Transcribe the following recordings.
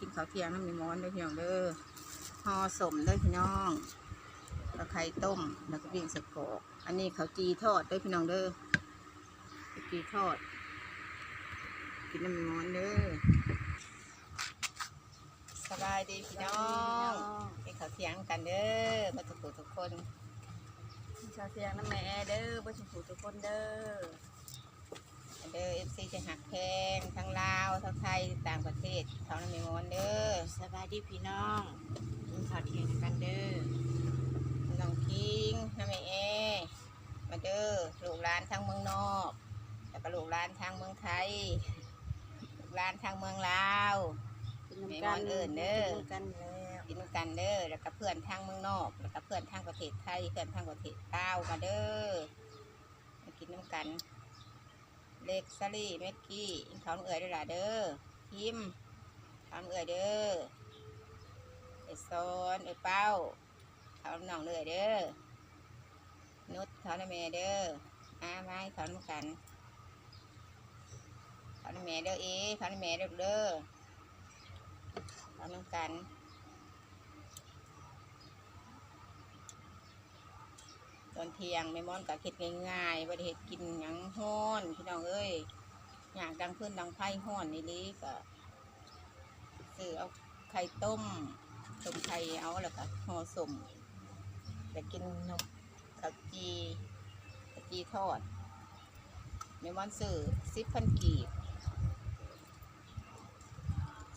กินข้าวเที่ยงน้ำมีม้อนด้อพี่น้องเด้อห่อสมด้อพี่น้องแล้วไข่ต้มแล้วก็ปิ้งสะกอกอันนี้ข้าวจีทอดด้อพี่น้องเด้อข้าวจีทอด กินน้ำมีม้อนเด้อสบายดีพี่น้องกินข้าวเที่ยงกันเด้อมาทุกคนทุกคนชาวเสียงน้ำแม่เด้อบ่ชิผูทุกคนเด้อ ซีจะหักแพงทั้งลาวทั้งไทยต่างประเทศเขาน้ำมีม้อนเด้อสบายดีพี่น้องกินข้าวเที่ยงกันเด้อน้องคิงน้ำแม่เอมาเด้อลูกหลานทางเมืองนอกแล้วก็ลูกหลานทางเมืองไทยลูกหลานทางเมืองลาวกินน้ำกันแม่นอนเอิ้นเด้อกินน้ำกันแล้วกินกันเด้อแล้วก็เพื่อนทางเมืองนอก แล้วก็เพื่อนทางประเทศไทยเพื่อนทางประเทศลาวมาเด้อมากินน้ำกัน เล็กซาลี่เมกกี้อินเขาเอื่อยด้วยล่ะเด้อพิมเขาเอื่อยเด้อไอโซอนไอเป้าเขาหน่องเอื่อยเด้อนุชเขาในแม่เด้ออาไม้เขาน้ำกันเขาในแม่เด้อเอเขาในแม่เด้อเด้อเขาน้ำกัน ตอนเที่ยงไม่ม้อนกับเห็ดง่ายๆบ่ได้เห็ดกินหยังห้อนพี่น้องเอ้ยอยากดังขึ้นดังไพ่ห้อนนี่ลิก็ซื้อเอาไข่ต้มต้มไข่เอาแล้วก็ห่อสมแต่กินนมข้าวจีข้าวจีทอดไม่ม้อนซื้อสิบพันกีบ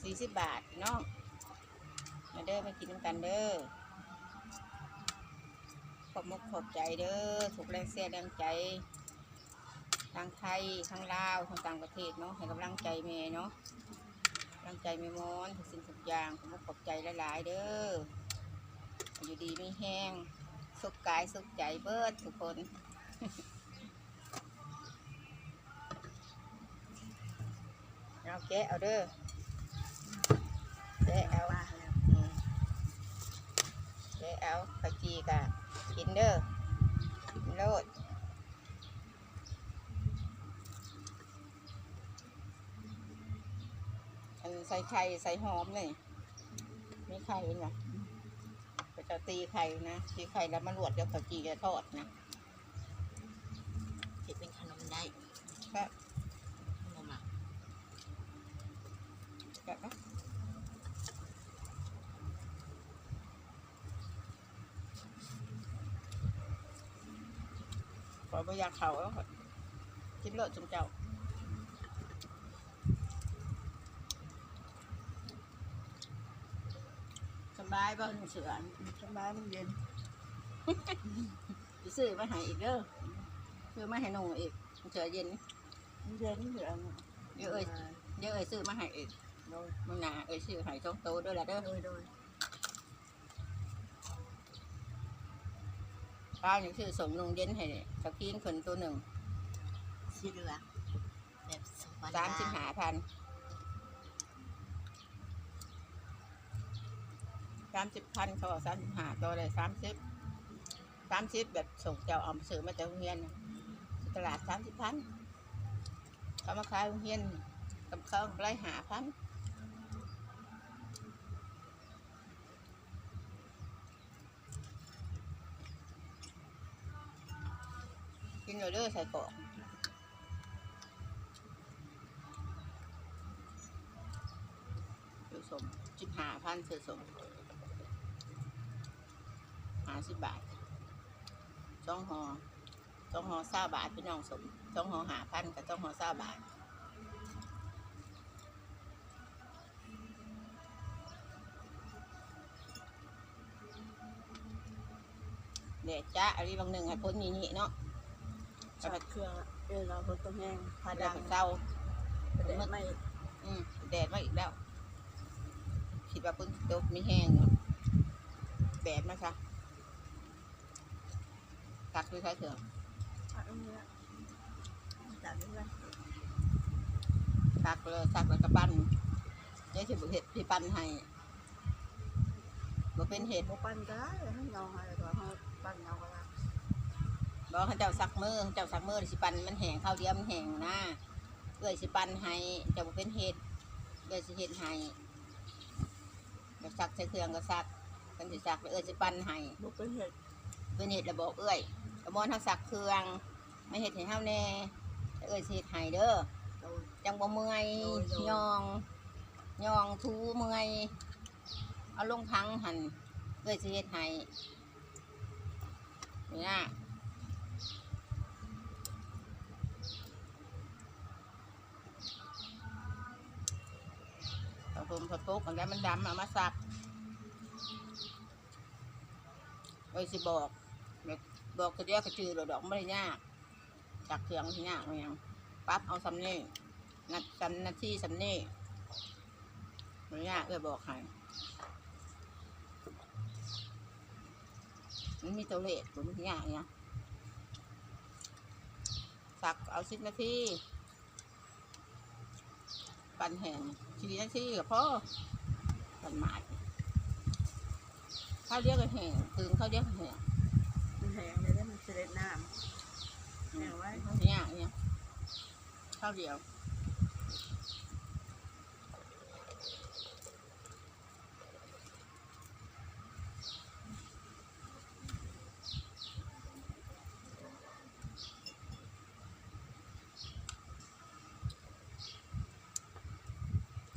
สี่สิบบาทเนาะมาเด้อมากินน้ำกันเด้อ ขอบมุกขอบใจเด้อถูกแรงเสียแรงใจทางไทยทางลาวทางต่างประเทศเนาะให้กำลังใจเมย์เนาะกำลังใจเมย์มอนทุกสิ่งทุกอย่างขอบมุกขอบใจหลายๆเด้ออยู่ดีไม่แห้งสุขกายสุขใจเบิดทุกคนเอาแกะเอาเด้อแกะเอาแล้วอืมแกะเอาข้าวจีกะ กินเด้อกินโลดอันใส่ไข่ใส่หอมเลยมีไข่นะก็จะตีไข่นะตีไข่แล้วมาลวดกับข้าวจีจะทอดนะเห็ดเป็นขนมได้ก็ขนมอะ ก็นะข อไม่อยากเขาแล้วค่ะกินโลดจุ่มเจ้าสบายบ่หนูเสือสบายมันเย็นสิซื้อมาให้อีกเด้อซื้อมาให้หนูอีกเสือเย็นมันเย็นเหลืองเดี๋ยวเอ้ยเดี๋ยวเอ้ยซื้อมาให้อีกโดยมึงน่ะเอ้ยซื้อให้สองโตด้วยล่ะเด้อโดยโดยป้าอย่างซื้อส่งลงเย็นให้ สักทีนคนตัวหนึ่งสีเหลืองแบบสมสามสิบห้าพันสามสิบพันเขาบอกสามสิบห้าตัวเลยสามสิบสามสิบแบบส่งเจ้าเอามาซื้อมาจากโรงเรียนน่ะตลาดสามสิบพันเขามาขายโรงเรียนกับเขาไล่หาพัน กินอยู่เด้อใส่กล่องซื้อสมสิบหาพันซื้อสมหาสิบบาทสองห่อสองหอเศร้าบาทพี่น้องสมสองหอหาพันกับสองหอเศร้าบาทเดี๋ยวจ้าอันนี้บางหนึ่งให้พ้นนี้เนาะ จัดเครื่องเออเราคนต้องแห้งพาเดี๋ยดัวงเศร้าเด็ดไม่อืมแดดมาอีกแล้ว คิดว่าพ้นตกไม่แห้งอยู่แดดมาซะตักด้วยใช้เถอะตัดตรงนี้ตัดนี่ละตักเลยตักแล้วก็ปั้นยายสิบุเห็ดพี่ปั้นให้บ่เป็นเห็ดโมปั้นก็ได้ให้ยองอะไรตัวเขาปั้นเอาก็ได้ บอกให้เจ้าซักมือให้เจ้าซักมือสิปั้นมันแห้งข้าวเดียวมันแห้งนะเอ้อยสิปั้นให้เจ้าบ่เป็นเห็ดเอ้อยสิเห็ดให้อยากซักใส่เครื่องก็ซักกันสิซักแล้วเอ้ยสิปั้นให้บุกเป็นเห็ดเป็นเฮ็ดระบอกเอ้ยกระมอนเฮาซักเครื่องไม่เฮ็ดให้เฮาแน่แล้วเอ้ยสิเฮ็ดให้เด้อโดยจังบ่เมื่อยโอ้ยโอ้ยยองยองทูเมื่อยเอาลงพังหั่นเอ้ยสิเฮ็ดให้เนี่ย ผสมผสมกันแล้วมันดำเอามาซักเอ้สิบอกบอกตัวเดียวก็จืดดอกไม่ได้ยากจากเครื่องที่ยากมันยังปั๊บเอาสำเนีนัดสำนาทีสำเนีไม่ยากเอ้ยบอกให้มันมีตัวเลขมันไม่ยากเนี่ยสักเอาสิบนาทีปั่นแห้ง ชีนาทีกับพ่อปั่นหมาดข้าวเดียวก็แห้งถึงข้าวเดียวก็แห้งมันแห้งเลยได้มันเสด็จน้ำแห้งไว้ไม่ยากเนี่ยข้าวเดียว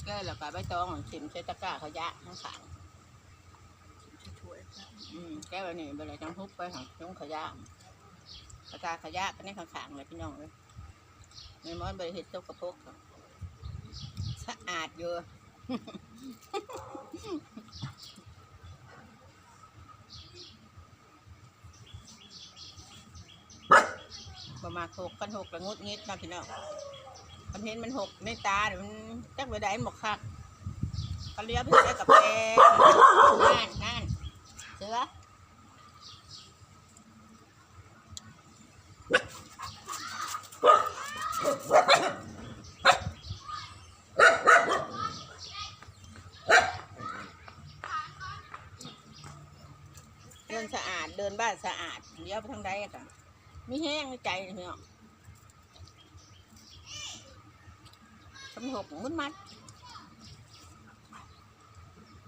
แก้แล้วก็ใบตองชิมใช้ตะกร้าเขายะทั้งขางช่วยๆครับอืมแก้วันนี้เวลาจังทุบไปค่ะต้องขยะกระจายขยะกันในข้างๆเลยพี่น้องเลยในมอนบริเฮ็ดตกกระพกค่ะสะอาดอยู่ประมาณหกกันหกละงุดงิดนะพี่น้อง คันเห็นมันหกในตาเดี๋ยวมันจักไปได้หมกคักก็เลี้ยวไปได้กับแกนั่นนั่นเสือเดินสะอาดเดินบ้านสะอาดเลี้ยวไปทางใดอะค่ะมีแห้งในใจเลยพี่น้อ สำหกมุดมัด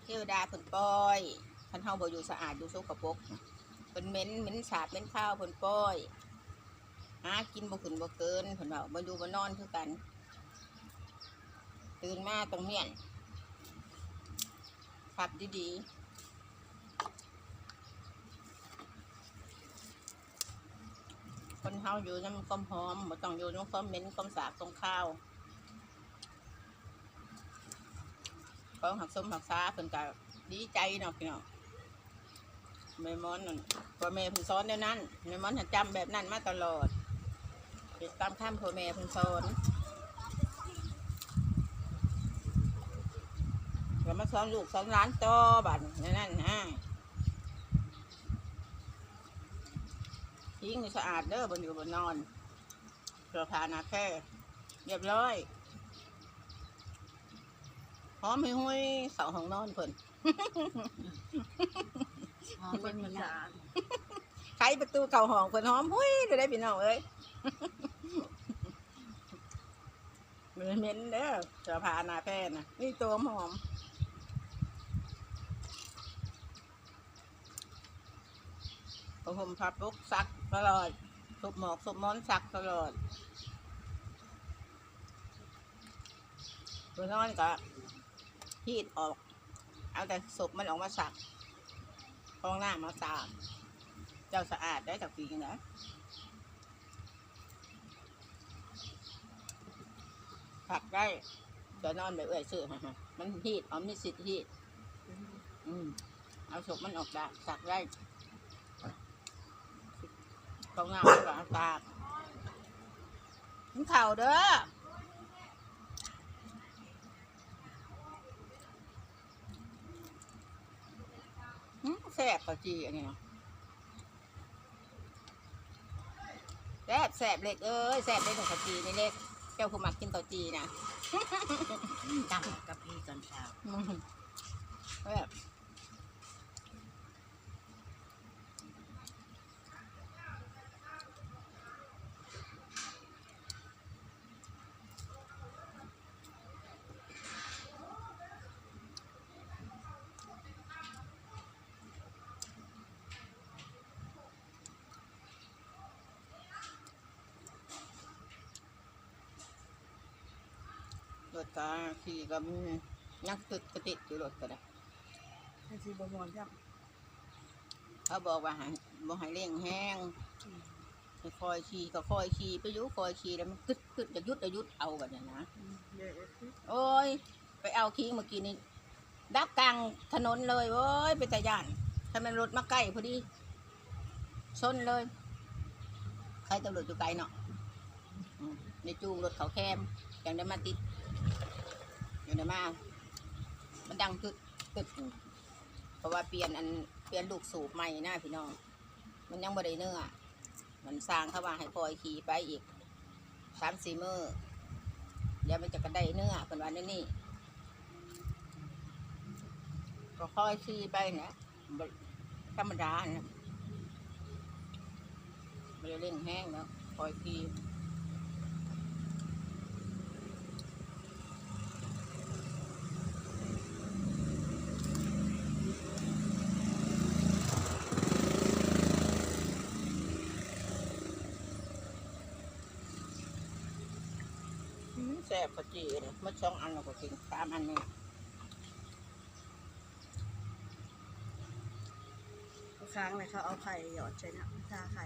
เทวดาผลปลอยคันเฮาบ่อยู่สะอาดอยู่โซกปกเป็นเหม็นเหม็นสาบเหม็นข้าวผลปล่อยหากินบ่ขึ้นบ่เกินเพิ่นเว้าบ่อยู่บ่นอนคือกัน ตื่นมาต้องเมียนขับดีๆคนเฮาอยู่น้ำความหอมบ่ต้องอยู่น้ำความเหม็นความสาบความข้าว ของหักสมหักษาเพิ่นก็ดีใจเนาะพี่น้องแม่มอนนั่นพ่อแม่เพิ่นสอนเดี๋ยวนั้นแม่มอนหันจำแบบนั้นมาตลอดติดตามข้ามพ่อแม่เพิ่นสอนแล้วมาสอนลูกสอนหลานต่อบัดนั่นนั่นนะทิ้งสะอาดเด้อบนอยู่บนนอนเสื้อผ้าหนาแค่เรียบร้อย อมให้ห้วยเสาห้องนอนเพิ่นหอมเป็นมีสารไขประตูเก่าห้องเพิ่นหอมห้วยจะได้พี่น้องเอ้ยมันเหม็นเด้อเสื้อผ้าหน้าแพทย์นะนี่ตัวหอมผ้าห่มผ้าปุกซักตลอดสุบหมอกสุบม้อนซักตลอดตัวนอนก็ ฮีดออก เอาแต่ศพมันออกมาสักฟองหน้ามาตากเจ้าสะอาดได้จากปีนนะผักได้เดี๋ยวนอนแบบเอื่อยซื้อมันฮีดเอามีสิทธิ์ฮีดอืมเอาศพมันออกได้สักได้ฟองหน้ามันก็เอาตากมันเข่าเด้อ หืม แซ่บกว่าจีอันนี้นะแซ่บแซ่บเล็กเอ้ยแซ่บเล็กของข้าวจีนี่เล็กเจ้าคุณมักกินข้าวจีนะ ตั้งกับพี่ตอนเช้า อืมแซ่บ รถก็ขี่ก็มีนักติดกระติดอยู่รถก็ได้ให้สิบ่ม่วนครับเขาบอกว่าให้บ่ให้เร่งแห้งให้คอยขี่ก็คอยขี่ไปอยุคอยขี่แล้วมันกึดกึดจะยุดจะยุดเอาแบบนี้นะเดี๋ยวสิโอ้ย ไปเอาคิงเมื่อกี้นี่ดับกลางถนนเลยโอ้ยเป็นตาย่านถ้ามันรถมาใกล้พอดีชนเลย ใครตำรวจอยู่ไกลเนาะอืมในจูงรถเขาแคมอย่างได้มาติด อย่างได้มา มันดังกึดกึดเพราะว่าเปลี่ยนอันเปลี่ยนลูกสูบใหม่นะพี่น้อง มันยังบ่ได้เนื้อมันสร้างเข้าว่าให้ปล่อยขี่ไปอีกสามสี่มือเดี๋ยวมันจะกระได้เนื้อเป็นวันนี้นี่ก็ค่อยขี่ไปเนี่ยธรรมดาเนี่ยไม่ได้เล่นแห้งแล้วค่อยขี่ ซ่บกว่าจีเลยเมื่อสองอันเราก็กินสามอันนี่ค้างเลยเขาเอาไข่หยอดใส่น้ำทาไข่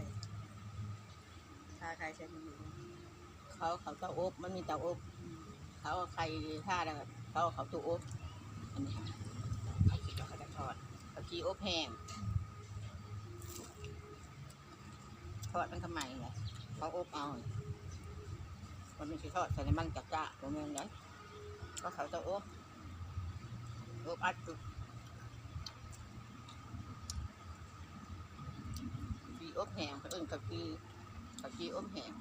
ทาไข่ใส่น้ำมันเขาเขาเตาอบมันมีเตาอบเขาเอาไข่ท่าแล้วก็เขาเอาเขาตู้อบอันนี้เขาคิดว่าเขาจะทอดเขาขี้อบแห้งทอดมันทำไมล่ะเขาอบเอา มันไม่ใช่ทอดใส่ในมันจัดจ้าตรงนี้นั้นก็เขาจะโอบอบอัดจุขี้อบแห้งเขาเอื่นกับปีกับขี้อบแห้ง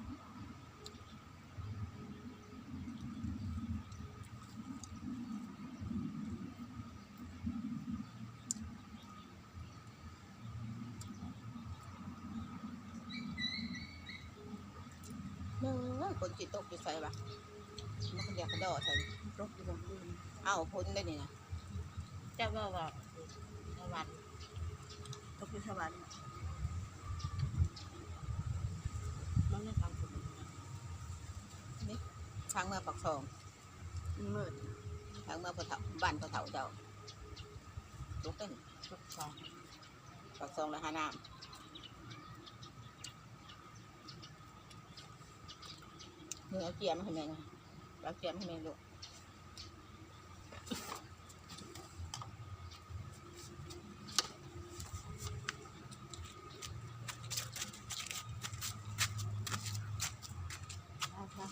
เนื้อคน จิตตกอยู่ใส่ปะมันก็เรียกกระโดดใส่รกอยู่บนพื้นเอ้าพ้นได้นี่นะเจ้าว่าว่าสวรรค์รกอยู่สวรรค์มันไม่ทำคนทางเมื่อปักซองมันมืดทางเมื่อปะเถาบ้านปะเถาเจ้าลุกเต้นทุกสองปักซองแล้วหาน้ำ เนื้อเกียมให้แม่นะเอาเกียมให้แม่ลูก นะคะ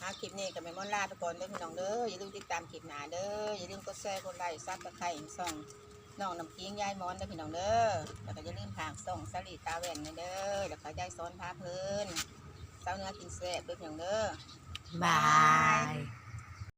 หาคลิป นี้กับแม่มอนลาไปก่อนเด้อพี่น้องเด้ออย่าลืมติดตามคลิปหน้าเด้ออย่าลืมกดแชร์กดไลค์ซับตะไคร้ส่องน้องน้ำกิ้งยายมอนเด้อพี่น้องเด้อแล้วก็อย่าลืมผางส่องสลีตาแหวนเด้อแล้วก็ยายซ้อนพาเพลินเจ้าเนื้อกินแซ่บเด้อพี่น้องเด้อบาย